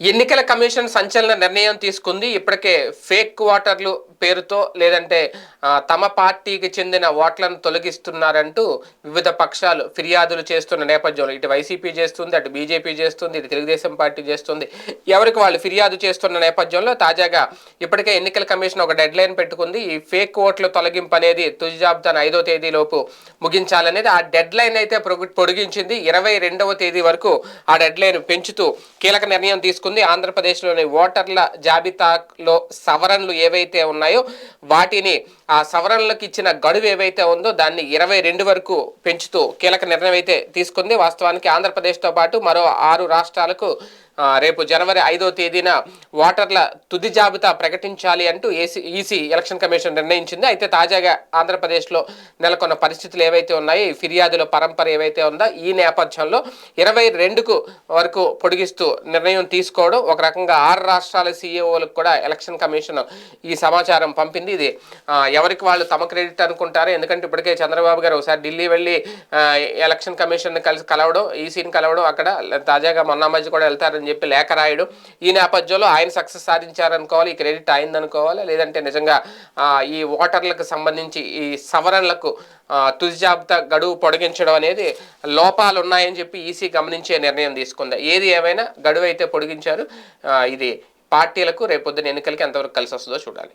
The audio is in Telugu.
ఎన్నికల కమిషన్ సంచలన నిర్ణయం తీసుకుంది. ఇప్పటికే ఫేక్ క్వార్టర్లు పేరుతో లేదంటే తమ పార్టీకి చెందిన ఓట్లను తొలగిస్తున్నారంటూ వివిధ పక్షాలు ఫిర్యాదులు చేస్తున్న నేపథ్యంలో ఇటు వైసీపీ చేస్తుంది అటు బీజేపీ చేస్తుంది ఇటు తెలుగుదేశం పార్టీ చేస్తుంది. ఎవరికి వాళ్ళు ఫిర్యాదు చేస్తున్న నేపథ్యంలో తాజాగా ఇప్పటికే ఎన్నికల కమిషన్ ఒక డెడ్ లైన్ పెట్టుకుంది. ఈ ఫేక్ ఓట్ల తొలగింపు అనేది తుది జాబితాను ఐదో తేదీలోపు ముగించాలనేది ఆ డెడ్ లైన్ అయితే పొడిగించింది. ఇరవై రెండవ తేదీ వరకు ఆ డెడ్ లైన్ పెంచుతూ కీలక నిర్ణయం తీసుకుంది. ఆంధ్రప్రదేశ్లోని ఓటర్ల జాబితాలో సవరణలు ఏవైతే ఉన్నాయో వాటిని ఆ సవరణలకు ఇచ్చిన గడువు ఏవైతే ఉందో దాన్ని ఇరవై రెండు వరకు పెంచుతూ కీలక నిర్ణయం అయితే తీసుకుంది. వాస్తవానికి ఆంధ్రప్రదేశ్తో పాటు మరో ఆరు రాష్ట్రాలకు రేపు జనవరి ఐదో తేదీన ఓటర్ల తుది జాబితా ప్రకటించాలి అంటూ ఏసీ ఈసీ ఎలక్షన్ కమిషన్ నిర్ణయించింది. అయితే తాజాగా ఆంధ్రప్రదేశ్లో నెలకొన్న పరిస్థితులు ఏవైతే ఉన్నాయో ఈ ఫిర్యాదుల పరంపర ఏవైతే ఉందో ఈ నేపథ్యంలో ఇరవై రెండుకు వరకు పొడిగిస్తూ నిర్ణయం తీసుకోవడం ఒక రకంగా ఆరు రాష్ట్రాల సీఈఓలకు కూడా ఎలక్షన్ కమిషన్ ఈ సమాచారం పంపింది. ఇది ఎవరికి వాళ్ళు తమ క్రెడిట్ అనుకుంటారు ఎందుకంటే ఇప్పటికే చంద్రబాబు గారు ఒకసారి ఢిల్లీ వెళ్ళి ఎలక్షన్ కమిషన్ కలిసి కలవడం ఈసీని కలవడం అక్కడ తాజాగా మొన్న మధ్య కూడా వెళ్తారని చెప్పి లేఖ రాయడం. ఈ నేపథ్యంలో ఆయన సక్సెస్ సాధించారనుకోవాలి ఈ క్రెడిట్ అయిందనుకోవాలి లేదంటే నిజంగా ఈ ఓటర్లకు సంబంధించి ఈ సవరణలకు తుది జాబితా గడువు పొడిగించడం అనేది లోపాలు ఉన్నాయని చెప్పి ఈసీ గమనించే నిర్ణయం తీసుకుంది. ఏది ఏమైనా గడువు అయితే పొడిగించారు ఇది పార్టీలకు రేపొద్దున ఎన్నికలకి ఎంతవరకు కలిసి వస్తుందో చూడాలి.